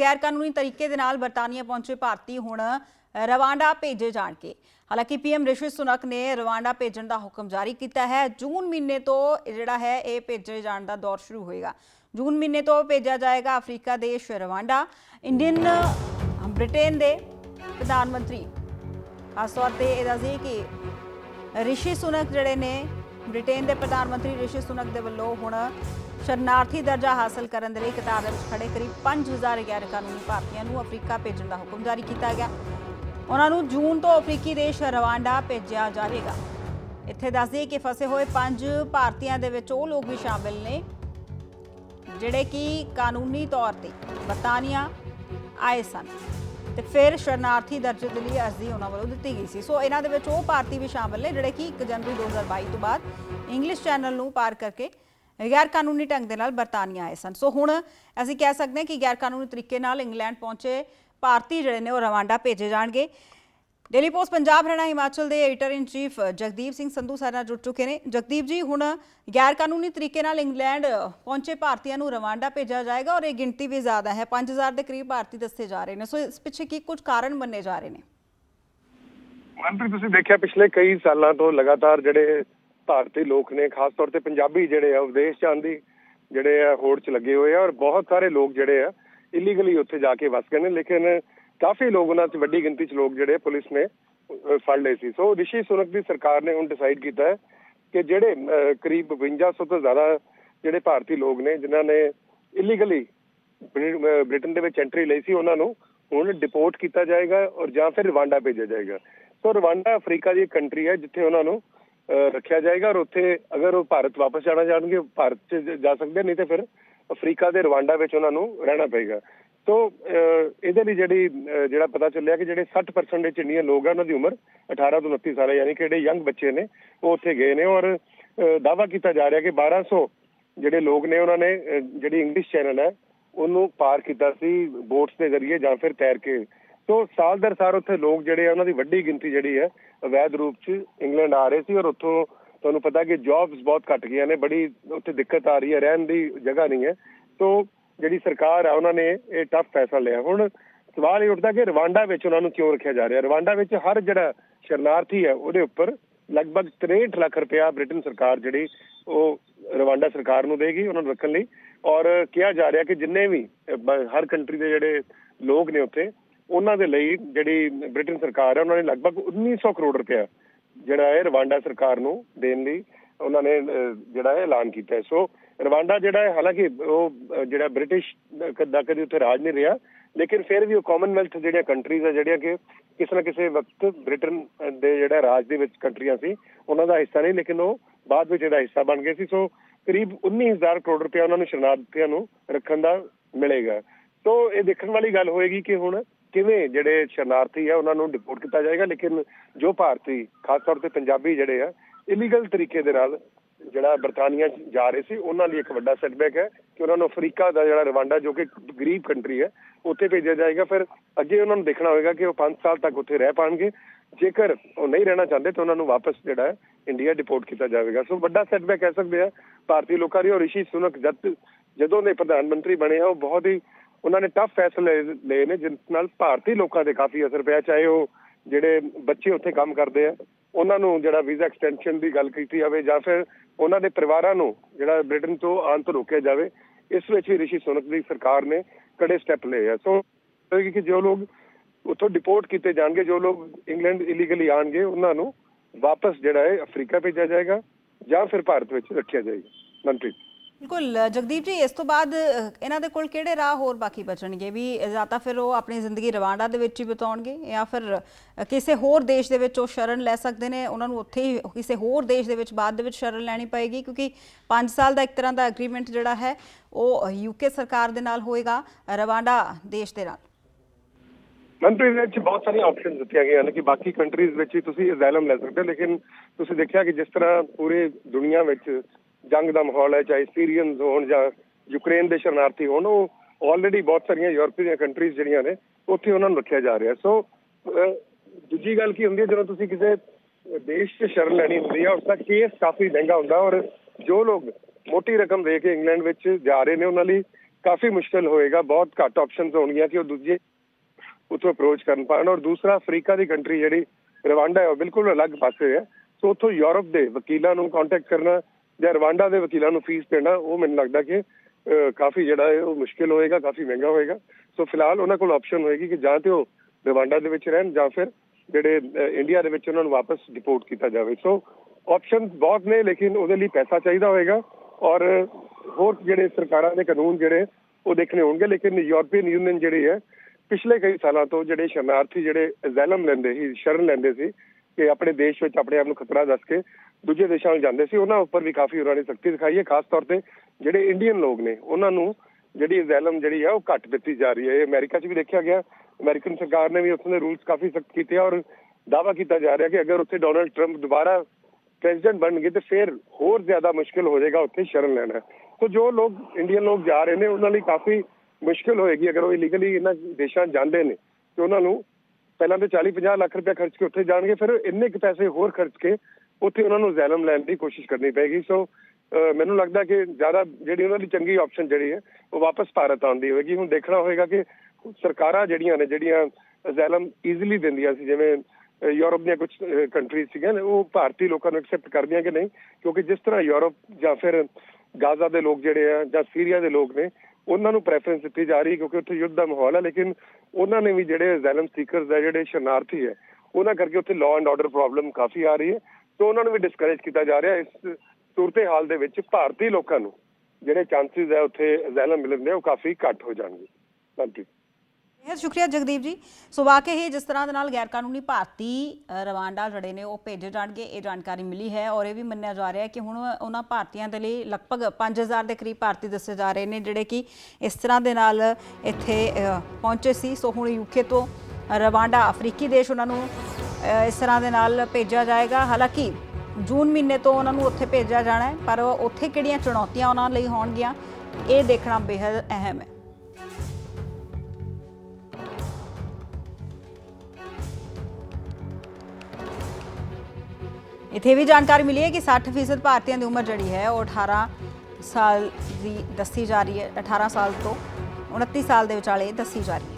ਗੈਰ ਕਾਨੂੰਨੀ ਤਰੀਕੇ ਦੇ ਨਾਲ ਬਰਤਾਨੀਆ ਪਹੁੰਚੇ ਭਾਰਤੀ ਹੁਣ ਰਵਾਂਡਾ ਭੇਜੇ ਜਾਣਗੇ। ਹਾਲਾਂਕਿ ਪੀਐਮ ਰਿਸ਼ੀ ਸੁਨਕ ਨੇ ਰਵਾਂਡਾ ਭੇਜਣ ਦਾ ਹੁਕਮ ਜਾਰੀ ਕੀਤਾ ਹੈ। ਜੂਨ ਮਹੀਨੇ ਤੋਂ ਜਿਹੜਾ ਹੈ, ਇਹ ਭੇਜੇ ਜਾਣ ਦਾ ਦੌਰ ਸ਼ੁਰੂ ਹੋਏਗਾ। ਜੂਨ ਮਹੀਨੇ ਤੋਂ ਭੇਜਿਆ ਜਾਏਗਾ ਅਫਰੀਕਾ ਦੇਸ਼ ਰਵਾਂਡਾ। ਇੰਡੀਅਨ, ਬ੍ਰਿਟੇਨ ਦੇ ਪ੍ਰਧਾਨ ਮੰਤਰੀ। ਖਾਸ ਤੌਰ ਤੇ ਇਹ ਦੱਸਦੇ ਕਿ ਰਿਸ਼ੀ ਸੁਨਕ ਜਿਹੜੇ ਨੇ, ਬ੍ਰਿਟੇਨ ਦੇ ਪ੍ਰਧਾਨ ਮੰਤਰੀ ਰਿਸ਼ੀ ਸੁਨਕ ਦੇ ਵੱਲੋਂ ਹੁਣ ਸ਼ਰਨਾਰਥੀ ਦਰਜਾ ਹਾਸਲ ਕਰਨ ਦੇ ਲਈ ਕਤਾਰ ਵਿੱਚ ਖੜੇ ਕਰੀਬ 5000 ਗੈਰ ਕਾਨੂੰਨੀ ਭਾਰਤੀਆਂ ਨੂੰ ਅਫਰੀਕਾ ਭੇਜਣ ਦਾ ਹੁਕਮ ਜਾਰੀ ਕੀਤਾ ਗਿਆ। ਉਹਨਾਂ ਨੂੰ ਜੂਨ ਤੋਂ ਅਫਰੀਕੀ ਦੇਸ਼ ਰਵਾਂਡਾ ਭੇਜਿਆ ਜਾਵੇਗਾ। ਇੱਥੇ ਦੱਸਦੇ ਕਿ ਫਸੇ ਹੋਏ ਪੰਜ ਭਾਰਤੀਆਂ ਦੇ ਵਿੱਚ ਉਹ ਲੋਕ ਵੀ ਸ਼ਾਮਿਲ ਨੇ, ਜਿਹੜੇ ਕਿ ਕਾਨੂੰਨੀ ਤੌਰ ਤੇ ਬਰਤਾਨੀਆ ਆਏ ਸਨ। ਤੇ ਫਿਰ ਸ਼ਰਨਾਰਥੀ ਦਰਜੇ ਦੇ ਲਈ ਅਰਜ਼ੀ ਉਹਨਾਂ ਵੱਲੋਂ ਦਿੱਤੀ ਗਈ ਸੀ। ਸੋ ਇਹਨਾਂ ਦੇ ਵਿੱਚ ਉਹ ਭਾਰਤੀ ਵੀ ਸ਼ਾਮਲ ਨੇ, ਜਿਹੜੇ ਕਿ 1 ਜਨਵਰੀ 2022 ਤੋਂ ਬਾਅਦ ਇੰਗਲਿਸ਼ ਚੈਨਲ ਨੂੰ ਪਾਰ ਕਰਕੇ ਗੈਰ ਕਾਨੂੰਨੀ ਢੰਗ ਦੇ ਨਾਲ ਬਰਤਾਨੀਆ ਆਏ ਸਨ। ਸੋ ਹੁਣ ਅਸੀਂ ਕਹਿ ਸਕਦੇ ਹਾਂ ਕਿ ਗੈਰ ਕਾਨੂੰਨੀ ਤਰੀਕੇ ਨਾਲ ਇੰਗਲੈਂਡ ਪਹੁੰਚੇ। ਭਾਰਤੀ ਜਿਹੜੇ ਨੇ ਉਹ ਰਵਾਂਡਾ ਭੇਜੇ ਜਾਣਗੇ। ਡੇਲੀ ਪੋਸਟ ਪੰਜਾਬ, ਹਰਿਆਣਾ, ਹਿਮਾਚਲ ਦੇ editor in chief Jagdeep Singh Sandhu ਸਾਡੇ ਨਾਲ ਜੁੜ ਚੁੱਕੇ ਨੇ। ਜਗਦੀਪ ਜੀ, ਹੁਣ ਗੈਰ ਕਾਨੂੰਨੀ ਤਰੀਕੇ ਨਾਲ ਇੰਗਲੈਂਡ ਪਹੁੰਚੇ ਭਾਰਤੀਆਂ ਨੂੰ ਰਵਾਂਡਾ ਭੇਜਿਆ ਜਾਏਗਾ ਔਰ ਇਹ ਗਿਣਤੀ ਵੀ ਜ਼ਿਆਦਾ ਹੈ। 5000 ਦੇ ਕਰੀਬ ਭਾਰਤੀ ਦੱਸੇ ਜਾ ਰਹੇ ਨੇ। ਸੋ ਇਸ ਪਿੱਛੇ ਕੀ ਕੁਝ ਕਾਰਨ ਮੰਨੇ ਜਾ ਰਹੇ ਨੇ? ਮਨਪ੍ਰੀਤ, ਤੁਸੀਂ ਦੇਖਿਆ ਪਿਛਲੇ ਕਈ ਸਾਲਾਂ ਤੋਂ ਲਗਾਤਾਰ ਜਿਹੜੇ ਭਾਰਤੀ ਲੋਕ ਨੇ ਖਾਸ ਤੌਰ ਤੇ ਪੰਜਾਬੀ ਜਿਹੜੇ ਆ ਉਹ ਵਿਦੇਸ਼ ਜਾਣ ਦੀ ਜਿਹੜੇ ਆ ਹੋੜ 'ਚ ਲੱਗੇ ਹੋਏ ਆ ਔਰ ਬਹੁਤ ਸਾਰੇ ਲੋਕ ਜਿਹੜੇ ਆ ਇਲੀਗਲੀ ਉੱਥੇ ਜਾ ਕੇ ਵਸ ਗਏ ਨੇ ਲੇਕਿਨ ਕਾਫੀ ਲੋਕ ਉਹਨਾਂ 'ਚ ਵੱਡੀ ਗਿਣਤੀ 'ਚ ਲੋਕ ਜਿਹੜੇ ਪੁਲਿਸ ਨੇ ਅਹ, ਫੜ ਲਏ ਸੀ। ਸੋ ਰਿਸ਼ੀ ਸੁਨਕ ਦੀ ਸਰਕਾਰ ਨੇ ਹੁਣ ਡਿਸਾਈਡ ਕੀਤਾ ਹੈ ਕਿ ਜਿਹੜੇ ਕਰੀਬ 5200 ਤੋਂ ਜ਼ਿਆਦਾ ਜਿਹੜੇ ਭਾਰਤੀ ਲੋਕ ਨੇ ਜਿਨ੍ਹਾਂ ਨੇ ਇਲੀਗਲੀ ਬ੍ਰਿਟਨ ਦੇ ਵਿੱਚ ਐਂਟਰੀ ਲਈ ਸੀ ਉਹਨਾਂ ਨੂੰ ਹੁਣ ਡਿਪੋਰਟ ਕੀਤਾ ਜਾਏਗਾ ਔਰ ਜਾਂ ਫਿਰ ਰਵਾਂਡਾ ਭੇਜਿਆ ਜਾਏਗਾ। ਸੋ ਰਵਾਂਡਾ ਅਫਰੀਕਾ ਦੀ ਇੱਕ ਕੰਟਰੀ ਹੈ ਜਿੱਥੇ ਉਹਨਾਂ ਨੂੰ ਰੱਖਿਆ ਜਾਏਗਾ ਔਰ ਉੱਥੇ ਅਗਰ ਉਹ ਭਾਰਤ ਵਾਪਸ ਜਾਣਾ ਜਾਣਗੇ ਭਾਰਤ 'ਚ ਜਾ ਸਕਦੇ ਨਹੀਂ ਤੇ ਫਿਰ ਅਫਰੀਕਾ ਦੇ ਰਵਾਂਡਾ ਵਿੱਚ ਉਹਨਾਂ ਨੂੰ ਰਹਿਣਾ ਪਏਗਾ। ਸੋ ਇਹਦੇ ਲਈ ਜਿਹੜੀ ਜਿਹੜਾ ਪਤਾ ਚੱਲਿਆ ਕਿ ਜਿਹੜੇ 60% ਦੇ ਇੰਡੀਅਨ ਲੋਕ ਆ, ਉਹਨਾਂ ਦੀ ਉਮਰ 18 ਤੋਂ 29 ਸਾਲ ਹੈ ਯਾਨੀ ਕਿ ਜਿਹੜੇ ਯੰਗ ਬੱਚੇ ਨੇ, ਉਹ ਉੱਥੇ ਗਏ ਨੇ ਔਰ ਦਾਵਾ ਕੀਤਾ ਜਾ ਰਿਹਾ ਕਿ 1200 ਜਿਹੜੇ ਲੋਕ ਨੇ ਉਹਨਾਂ ਨੇ ਜਿਹੜੀ ਇੰਗਲਿਸ਼ ਚੈਨਲ ਹੈ, ਉਹਨੂੰ ਪਾਰ ਕੀਤਾ ਸੀ ਬੋਟਸ ਦੇ ਜ਼ਰੀਏ ਜਾਂ ਫਿਰ ਤੈਰ ਕੇ ਸੋ ਸਾਲ ਦਰ ਸਾਲ ਉੱਥੇ ਲੋਕ ਜਿਹੜੇ ਆ, ਉਹਨਾਂ ਦੀ ਵੱਡੀ ਗਿਣਤੀ ਜਿਹੜੀ ਹੈ, ਅਵੈਧ ਰੂਪ 'ਚ ਇੰਗਲੈਂਡ ਆ ਰਹੇ ਸੀ ਔਰ ਉੱਥੋਂ ਤੁਹਾਨੂੰ ਪਤਾ ਕਿ ਜੌਬਸ ਬਹੁਤ ਘਟ ਗਈਆਂ ਨੇ, ਬੜੀ ਉੱਥੇ ਦਿੱਕਤ ਆ ਰਹੀ ਹੈ, ਰਹਿਣ ਦੀ ਜਗ੍ਹਾ ਨਹੀਂ ਹੈ। ਸੋ ਜਿਹੜੀ ਸਰਕਾਰ ਆ, ਉਹਨਾਂ ਨੇ ਇਹ ਟਫ ਫੈਸਲਾ ਲਿਆ। ਹੁਣ ਸਵਾਲ ਇਹ ਉੱਠਦਾ ਕਿ ਰਵਾਂਡਾ ਵਿੱਚ ਉਹਨਾਂ ਨੂੰ ਕਿਉਂ ਰੱਖਿਆ ਜਾ ਰਿਹਾ? ਰਵਾਂਡਾ ਵਿੱਚ ਹਰ ਜਿਹੜਾ ਸ਼ਰਨਾਰਥੀ ਹੈ, ਉਹਦੇ ਉੱਪਰ ਲਗਭਗ 63 ਲੱਖ ਰੁਪਇਆ ਬ੍ਰਿਟਨ ਸਰਕਾਰ ਜਿਹੜੀ, ਉਹ ਰਵਾਂਡਾ ਸਰਕਾਰ ਨੂੰ ਦੇਗੀ ਉਹਨਾਂ ਨੂੰ ਰੱਖਣ ਲਈ। ਔਰ ਕਿਹਾ ਜਾ ਰਿਹਾ ਕਿ ਜਿੰਨੇ ਵੀ ਹਰ ਕੰਟਰੀ ਦੇ ਜਿਹੜੇ ਲੋਕ ਨੇ ਉੱਥੇ ਉਹਨਾਂ ਦੇ ਲਈ ਜਿਹੜੀ ਬ੍ਰਿਟਨ ਸਰਕਾਰ ਹੈ, ਉਹਨਾਂ ਨੇ ਲਗਭਗ 1900 ਕਰੋੜ ਰੁਪਇਆ ਜਿਹੜਾ ਹੈ ਰਵਾਂਡਾ ਸਰਕਾਰ ਨੂੰ ਦੇਣ ਲਈ ਉਹਨਾਂ ਨੇ ਜਿਹੜਾ ਹੈ ਐਲਾਨ ਕੀਤਾ ਹੈ। ਸੋ ਰਵਾਂਡਾ ਜਿਹੜਾ ਹੈ, ਹਾਲਾਂਕਿ ਉਹ ਜਿਹੜਾ ਬ੍ਰਿਟਿਸ਼ ਦਾ ਕਦੇ ਉੱਥੇ ਰਾਜ ਨਹੀਂ ਰਿਹਾ, ਲੇਕਿਨ ਫਿਰ ਵੀ ਉਹ ਕਾਮਨਵੈਲਥ ਜਿਹੜੀਆਂ ਕੰਟਰੀਜ਼ ਆ, ਜਿਹੜੀਆਂ ਕਿ ਕਿਸੇ ਨਾ ਕਿਸੇ ਵਕਤ ਬ੍ਰਿਟਨ ਦੇ ਜਿਹੜਾ ਰਾਜ ਦੇ ਵਿੱਚ ਕੰਟਰੀਆਂ ਸੀ, ਉਹਨਾਂ ਦਾ ਹਿੱਸਾ ਨਹੀਂ, ਲੇਕਿਨ ਉਹ ਬਾਅਦ ਵਿੱਚ ਇਹਦਾ ਹਿੱਸਾ ਬਣ ਗਏ ਸੀ। ਸੋ ਕਰੀਬ 19000 ਕਰੋੜ ਰੁਪਇਆ ਉਹਨਾਂ ਨੂੰ ਸ਼ਰਨਾਰਥੀਆਂ ਨੂੰ ਰੱਖਣ ਦਾ ਮਿਲੇਗਾ। ਸੋ ਇਹ ਦੇਖਣ ਵਾਲੀ ਗੱਲ ਹੋਏਗੀ ਕਿ ਹੁਣ ਕਿਵੇਂ ਜਿਹੜੇ ਸ਼ਰਨਾਰਥੀ ਆ, ਉਹਨਾਂ ਨੂੰ ਡਿਪੋਰਟ ਕੀਤਾ ਜਾਏਗਾ? ਲੇਕਿਨ ਜੋ ਭਾਰਤੀ, ਖਾਸ ਤੌਰ ਤੇ ਪੰਜਾਬੀ ਜਿਹੜੇ ਆ ਇਲੀਗਲ ਤਰੀਕੇ ਦੇ ਨਾਲ ਜਿਹੜਾ ਬਰਤਾਨੀਆ ਜਾ ਰਹੇ ਸੀ, ਉਹਨਾਂ ਲਈ ਇੱਕ ਵੱਡਾ ਸੈਟਬੈਕ ਹੈ ਕਿ ਉਹਨਾਂ ਨੂੰ ਅਫਰੀਕਾ ਦਾ ਜਿਹੜਾ ਰਵਾਂਡਾ, ਜੋ ਕਿ ਗਰੀਬ ਕੰਟਰੀ ਹੈ, ਉੱਥੇ ਭੇਜਿਆ ਜਾਏਗਾ। ਫਿਰ ਅੱਗੇ ਉਹਨਾਂ ਨੂੰ ਦੇਖਣਾ ਹੋਏਗਾ ਕਿ ਉਹ 5 ਸਾਲ ਤੱਕ ਉੱਥੇ ਰਹਿ ਪਾਣਗੇ। ਜੇਕਰ ਉਹ ਨਹੀਂ ਰਹਿਣਾ ਚਾਹੁੰਦੇ, ਤਾਂ ਉਹਨਾਂ ਨੂੰ ਵਾਪਸ ਜਿਹੜਾ ਹੈ ਇੰਡੀਆ ਡਿਪੋਰਟ ਕੀਤਾ ਜਾਵੇਗਾ। ਸੋ ਵੱਡਾ ਸੈਟਬੈਕ ਕਹਿ ਸਕਦੇ ਆ ਭਾਰਤੀ ਲੋਕਾਂ ਦੀ। ਔਰ ਰਿਸ਼ੀ ਸੁਨਕ ਜਦ ਜਦੋਂ ਦੇ ਪ੍ਰਧਾਨ ਮੰਤਰੀ ਬਣੇ ਆ, ਉਹ ਬਹੁਤ ਹੀ ਉਹਨਾਂ ਨੇ ਟਫ ਫੈਸਲੇ ਲਏ ਨੇ, ਜਿਸ ਨਾਲ ਭਾਰਤੀ ਲੋਕਾਂ ਤੇ ਕਾਫੀ ਅਸਰ ਪਿਆ, ਚਾਹੇ ਉਹ ਜਿਹੜੇ ਬੱਚੇ ਉੱਥੇ ਕੰਮ ਕਰਦੇ ਆ, ਉਹਨਾਂ ਨੂੰ ਜਿਹੜਾ ਵੀਜ਼ਾ ਐਕਸਟੈਂਸ਼ਨ ਦੀ ਗੱਲ ਕੀਤੀ ਜਾਵੇ ਜਾਂ ਫਿਰ ਉਹਨਾਂ ਦੇ ਪਰਿਵਾਰਾਂ ਨੂੰ ਜਿਹੜਾ ਬ੍ਰਿਟਨ ਤੋਂ ਆਉਣ ਤੋਂ ਰੋਕਿਆ ਜਾਵੇ, ਇਸ ਵਿੱਚ ਵੀ ਰਿਸ਼ੀ ਸੁਨਕ ਦੀ ਸਰਕਾਰ ਨੇ ਕੜੇ ਸਟੈਪ ਲਏ ਆ। ਸੋ ਕਿ ਜੋ ਲੋਕ ਉੱਥੋਂ ਡਿਪੋਰਟ ਕੀਤੇ ਜਾਣਗੇ, ਜੋ ਲੋਕ ਇੰਗਲੈਂਡ ਇਲੀਗਲੀ ਆਣਗੇ ਉਹਨਾਂ ਨੂੰ ਵਾਪਸ ਜਿਹੜਾ ਹੈ ਅਫਰੀਕਾ ਭੇਜਿਆ ਜਾਏਗਾ ਜਾਂ ਫਿਰ ਭਾਰਤ ਵਿੱਚ ਰੱਖਿਆ ਜਾਏਗਾ। ਮਨਪ੍ਰੀਤ। ਬਿਲਕੁਲ ਜਗਦੀਪ ਜੀ, ਇਸ ਤੋਂ ਬਾਅਦ ਇਹਨਾਂ ਦੇ ਕੋਲ ਕਿਹੜੇ ਰਾਹ ਹੋਰ ਬਾਕੀ ਬਚਣਗੇ? ਵੀ ਜਾਂ ਤਾਂ ਫਿਰ ਉਹ ਆਪਣੀ ਜ਼ਿੰਦਗੀ ਰਵਾਂਡਾ ਦੇ ਵਿੱਚ ਹੀ ਬਿਤਾਉਣਗੇ ਜਾਂ ਫਿਰ ਕਿਸੇ ਹੋਰ ਦੇਸ਼ ਦੇ ਵਿੱਚ ਉਹ ਸ਼ਰਨ ਲੈ ਸਕਦੇ ਨੇ? ਉਹਨਾਂ ਨੂੰ ਉੱਥੇ ਹੀ ਕਿਸੇ ਹੋਰ ਦੇਸ਼ ਦੇ ਵਿੱਚ ਬਾਅਦ ਦੇ ਵਿੱਚ ਸ਼ਰਨ ਲੈਣੀ ਪਏਗੀ? ਕਿਉਂਕਿ 5 ਸਾਲ ਦਾ ਇੱਕ ਤਰ੍ਹਾਂ ਦਾ ਐਗਰੀਮੈਂਟ ਜਿਹੜਾ ਹੈ, ਉਹ ਯੂਕੇ ਸਰਕਾਰ ਦੇ ਨਾਲ ਹੋਏਗਾ, ਰਵਾਂਡਾ ਦੇਸ਼ ਦੇ ਨਾਲ। ਮਨਪ੍ਰੀਤ ਵਿੱਚ ਬਹੁਤ ਸਾਰੀਆਂ ਆਪਸ਼ਨਸ ਦਿੱਤੀਆਂ ਗਈਆਂ ਨੇ ਕਿ ਬਾਕੀ ਕੰਟਰੀਜ਼ ਵਿੱਚ ਵੀ ਤੁਸੀਂ ਅਜ਼ਾਈਲਮ ਲੈ ਸਕਦੇ ਹੋ, ਲੇਕਿਨ ਤੁਸੀਂ ਦੇਖਿਆ ਕਿ ਜਿਸ ਤਰ੍ਹਾਂ ਪੂਰੇ ਦੁਨੀਆ ਵਿੱਚ ਜੰਗ ਦਾ ਮਾਹੌਲ ਹੈ, ਚਾਹੇ ਸੀਰੀਅਨਸ ਹੋਣ ਜਾਂ ਯੂਕਰੇਨ ਦੇ ਸ਼ਰਨਾਰਥੀ ਹੋਣ, ਉਹ ਆਲਰੇਡੀ ਬਹੁਤ ਸਾਰੀਆਂ ਯੂਰਪੀ ਦੀਆਂ ਕੰਟਰੀਜ਼ ਜਿਹੜੀਆਂ ਨੇ, ਉੱਥੇ ਉਹਨਾਂ ਨੂੰ ਰੱਖਿਆ ਜਾ ਰਿਹਾ ਸੋ ਦੂਜੀ ਗੱਲ ਕੀ ਹੁੰਦੀ ਹੈ, ਜਦੋਂ ਤੁਸੀਂ ਕਿਸੇ ਦੇਸ਼ 'ਚ ਸ਼ਰਨ ਲੈਣੀ ਹੁੰਦੀ ਹੈ, ਉਸ ਦਾ ਕੇਸ ਕਾਫੀ ਮਹਿੰਗਾ ਹੁੰਦਾ ਔਰ ਜੋ ਲੋਕ ਮੋਟੀ ਰਕਮ ਦੇ ਕੇ ਇੰਗਲੈਂਡ ਵਿੱਚ ਜਾ ਰਹੇ ਨੇ, ਉਹਨਾਂ ਲਈ ਕਾਫੀ ਮੁਸ਼ਕਲ ਹੋਏਗਾ, ਬਹੁਤ ਘੱਟ ਆਪਸ਼ਨਸ ਹੋਣਗੀਆਂ ਕਿ ਉਹ ਦੂਜੇ ਉੱਥੋਂ ਅਪਰੋਚ ਕਰਨ ਪਾਣ ਔਰ ਦੂਸਰਾ ਅਫਰੀਕਾ ਦੀ ਕੰਟਰੀ ਜਿਹੜੀ ਰਵਾਂਡਾ ਹੈ, ਉਹ ਬਿਲਕੁਲ ਅਲੱਗ ਪਾਸੇ ਹੈ। ਸੋ ਉੱਥੋਂ ਯੂਰਪ ਦੇ ਵਕੀਲਾਂ ਨੂੰ ਕੰਟੈਕਟ ਕਰਨਾ ਜਾਂ ਰਵਾਂਡਾ ਦੇ ਵਕੀਲਾਂ ਨੂੰ ਫੀਸ ਦੇਣਾ, ਉਹ ਮੈਨੂੰ ਲੱਗਦਾ ਕਿ ਕਾਫੀ ਜਿਹੜਾ ਹੈ, ਉਹ ਮੁਸ਼ਕਿਲ ਹੋਏਗਾ, ਕਾਫੀ ਮਹਿੰਗਾ ਹੋਏਗਾ। ਸੋ ਫਿਲਹਾਲ ਉਹਨਾਂ ਕੋਲ ਆਪਸ਼ਨ ਹੋਏਗੀ ਕਿ ਜਾਂ ਤੇ ਉਹ ਰਵਾਂਡਾ ਦੇ ਵਿੱਚ ਰਹਿਣ ਜਾਂ ਫਿਰ ਜਿਹੜੇ ਇੰਡੀਆ ਦੇ ਵਿੱਚ ਉਹਨਾਂ ਨੂੰ ਵਾਪਸ ਡਿਪੋਰਟ ਕੀਤਾ ਜਾਵੇ। ਸੋ ਆਪਸ਼ਨ ਬਹੁਤ ਨੇ, ਲੇਕਿਨ ਉਹਦੇ ਲਈ ਪੈਸਾ ਚਾਹੀਦਾ ਹੋਏਗਾ ਔਰ ਹੋਰ ਜਿਹੜੇ ਸਰਕਾਰਾਂ ਦੇ ਕਾਨੂੰਨ ਜਿਹੜੇ, ਉਹ ਦੇਖਣੇ ਹੋਣਗੇ। ਲੇਕਿਨ ਯੂਰਪੀਅਨ ਯੂਨੀਅਨ ਜਿਹੜੀ ਹੈ, ਪਿਛਲੇ ਕਈ ਸਾਲਾਂ ਤੋਂ ਜਿਹੜੇ ਸ਼ਰਨਾਰਥੀ ਜਿਹੜੇ ਅਜ਼ਾਲਮ ਲੈਂਦੇ ਸੀ, ਸ਼ਰਨ ਲੈਂਦੇ ਸੀ, ਕਿ ਆਪਣੇ ਦੇਸ਼ ਵਿੱਚ ਆਪਣੇ ਆਪ ਨੂੰ ਖਤਰਾ ਦੱਸ ਕੇ ਦੂਜੇ ਦੇਸ਼ਾਂ ਨੂੰ ਜਾਂਦੇ ਸੀ, ਉਹਨਾਂ ਉੱਪਰ ਵੀ ਕਾਫੀ ਉਹਨਾਂ ਨੇ ਸਖਤੀ ਦਿਖਾਈ ਹੈ, ਖਾਸ ਤੌਰ ਤੇ ਜਿਹੜੇ ਇੰਡੀਅਨ ਲੋਕ ਨੇ, ਉਹਨਾਂ ਨੂੰ ਜਿਹੜੀ ਅਜ਼ਾਲਮ ਜਿਹੜੀ ਹੈ ਉਹ ਘੱਟ ਦਿੱਤੀ ਜਾ ਰਹੀ ਹੈ। ਇਹ ਅਮਰੀਕਾ 'ਚ ਵੀ ਦੇਖਿਆ ਗਿਆ, ਅਮਰੀਕਨ ਸਰਕਾਰ ਨੇ ਵੀ ਉੱਥੋਂ ਦੇ ਰੂਲਸ ਕਾਫੀ ਸਖਤ ਕੀਤੇ ਔਰ ਦਾਅਵਾ ਕੀਤਾ ਜਾ ਰਿਹਾ ਕਿ ਅਗਰ ਉੱਥੇ ਡੋਨਲਡ ਟਰੰਪ ਦੁਬਾਰਾ ਪ੍ਰੈਜ਼ੀਡੈਂਟ ਬਣਨਗੇ ਤੇ ਫਿਰ ਹੋਰ ਜ਼ਿਆਦਾ ਮੁਸ਼ਕਲ ਹੋ ਜਾਏਗਾ ਉੱਥੇ ਸ਼ਰਨ ਲੈਣਾ ਸੋ ਜੋ ਲੋਕ ਇੰਡੀਅਨ ਲੋਕ ਜਾ ਰਹੇ ਨੇ, ਉਹਨਾਂ ਲਈ ਕਾਫੀ ਮੁਸ਼ਕਲ ਹੋਏਗੀ, ਅਗਰ ਉਹ ਇਲੀਗਲੀ ਇਹਨਾਂ ਦੇਸ਼ਾਂ ਜਾਂਦੇ ਨੇ, ਤੇ ਉਹਨਾਂ ਨੂੰ ਪਹਿਲਾਂ ਤੇ 40 50 ਲੱਖ ਰੁਪਏ ਖਰਚ ਕੇ ਉੱਥੇ ਜਾਣਗੇ, ਫਿਰ ਇੰਨੇ ਕੁ ਪੈਸੇ ਹੋਰ ਖਰਚ ਕੇ ਉੱਥੇ ਉਹਨਾਂ ਨੂੰ ਜ਼ੈਲਮ ਲੈਣ ਦੀ ਕੋਸ਼ਿਸ਼ ਕਰਨੀ ਪਏਗੀ। ਸੋ ਮੈਨੂੰ ਲੱਗਦਾ ਕਿ ਜ਼ਿਆਦਾ ਜਿਹੜੀ ਉਹਨਾਂ ਦੀ ਚੰਗੀ ਆਪਸ਼ਨ ਜਿਹੜੀ ਹੈ, ਉਹ ਵਾਪਸ ਭਾਰਤ ਆਉਂਦੀ ਹੋਵੇਗੀ ਹੁਣ ਦੇਖਣਾ ਹੋਏਗਾ ਕਿ ਸਰਕਾਰਾਂ ਜਿਹੜੀਆਂ ਨੇ, ਜਿਹੜੀਆਂ ਜ਼ੈਲਮ ਈਜ਼ੀਲੀ ਦਿੰਦੀਆਂ ਸੀ, ਜਿਵੇਂ ਯੂਰਪ ਦੀਆਂ ਕੁਝ ਕੰਟਰੀਜ਼ ਸੀਗੀਆਂ ਨੇ, ਉਹ ਭਾਰਤੀ ਲੋਕਾਂ ਨੂੰ ਐਕਸੈਪਟ ਕਰਦੀਆਂ ਕਿ ਨਹੀਂ? ਕਿਉਂਕਿ ਜਿਸ ਤਰ੍ਹਾਂ ਯੂਰਪ ਜਾਂ ਫਿਰ ਗਾਜ਼ਾ ਦੇ ਲੋਕ ਜਿਹੜੇ ਆ ਜਾਂ ਸੀਰੀਆ ਦੇ ਲੋਕ ਨੇ, ਉਹਨਾਂ ਨੂੰ ਪ੍ਰੈਫਰੈਂਸ ਦਿੱਤੀ ਜਾ ਰਹੀ ਕਿਉਂਕਿ ਉੱਥੇ ਯੁੱਧ ਦਾ ਮਾਹੌਲ ਹੈ। ਲੇਕਿਨ ਉਹਨਾਂ ਨੇ ਵੀ ਜਿਹੜੇ ਜ਼ੈਲਮ ਸੀਕਰਸ ਹੈ, ਜਿਹੜੇ ਸ਼ਰਨਾਰਥੀ ਹੈ, ਉਹਨਾਂ ਕਰਕੇ ਉੱਥੇ ਲਾਅ ਐਂਡ ਆਰਡਰ ਪ੍ਰੋਬਲਮ ਕਾਫੀ ਆ ਰਹੀ ਹੈ। ਸੋ ਉਹਨਾਂ ਨੂੰ ਵੀ ਡਿਸਕਰੇਜ ਕੀਤਾ ਜਾ ਰਿਹਾ ਇਸ ਸੂਰਤੇ ਹਾਲ ਦੇ ਵਿੱਚ ਭਾਰਤੀ ਲੋਕਾਂ ਨੂੰ, ਜਿਹੜੇ ਚਾਂਸਸ ਹੈ ਉੱਥੇ ਅਜ਼ਾਲਮ ਮਿਲਣ ਦੇ ਉਹ ਕਾਫੀ ਘੱਟ ਹੋ ਜਾਣਗੇ। ਥੈਂਕ ਯੂ ਬਹੁਤ ਸ਼ੁਕਰੀਆ ਜਗਦੀਪ ਜੀ। ਸੋ ਵਾਕਈ ਹੀ ਜਿਸ ਤਰ੍ਹਾਂ ਦੇ ਨਾਲ ਗੈਰ ਕਾਨੂੰਨੀ ਭਾਰਤੀ ਰਵਾਂਡਾ ਜਿਹੜੇ ਨੇ, ਉਹ ਭੇਜੇ ਜਾਣਗੇ, ਇਹ ਜਾਣਕਾਰੀ ਮਿਲੀ ਹੈ ਔਰ ਇਹ ਵੀ ਮੰਨਿਆ ਜਾ ਰਿਹਾ ਹੈ ਕਿ ਹੁਣ ਉਹਨਾਂ ਭਾਰਤੀਆਂ ਦੇ ਲਈ ਲਗਭਗ 5000 ਦੇ ਕਰੀਬ ਭਾਰਤੀ ਦੱਸੇ ਜਾ ਰਹੇ ਨੇ, ਜਿਹੜੇ ਕਿ ਇਸ ਤਰ੍ਹਾਂ ਦੇ ਨਾਲ ਇੱਥੇ ਪਹੁੰਚੇ ਸੀ। ਸੋ ਹੁਣ ਯੂਕੇ ਤੋਂ ਰਵਾਂਡਾ, ਅਫਰੀਕੀ ਦੇਸ਼ ਉਹਨਾਂ ਨੂੰ ਇਸ ਤਰ੍ਹਾਂ ਦੇ ਨਾਲ ਭੇਜਿਆ ਜਾਏਗਾ। ਹਾਲਾਂਕਿ ਜੂਨ ਮਹੀਨੇ ਤੋਂ ਉਹਨਾਂ ਨੂੰ ਉੱਥੇ ਭੇਜਿਆ ਜਾਣਾ ਹੈ, ਪਰ ਉੱਥੇ ਕਿਹੜੀਆਂ ਚੁਣੌਤੀਆਂ ਉਹਨਾਂ ਲਈ ਹੋਣਗੀਆਂ, ਇਹ ਦੇਖਣਾ ਬੇहद ਅਹਿਮ ਹੈ। ਇੱਥੇ ਵੀ ਜਾਣਕਾਰੀ ਮਿਲੀ ਹੈ ਕਿ 60% ਭਾਰਤੀਆਂ ਦੀ ਉਮਰ ਜਿਹੜੀ ਹੈ, ਉਹ 18 ਸਾਲ ਦੀ ਦੱਸੀ ਜਾ ਰਹੀ ਹੈ 18 ਸਾਲ ਤੋਂ 29 ਸਾਲ ਦੇ ਵਿਚਾਲੇ ਦੱਸੀ ਜਾ ਰਹੀ ਹੈ।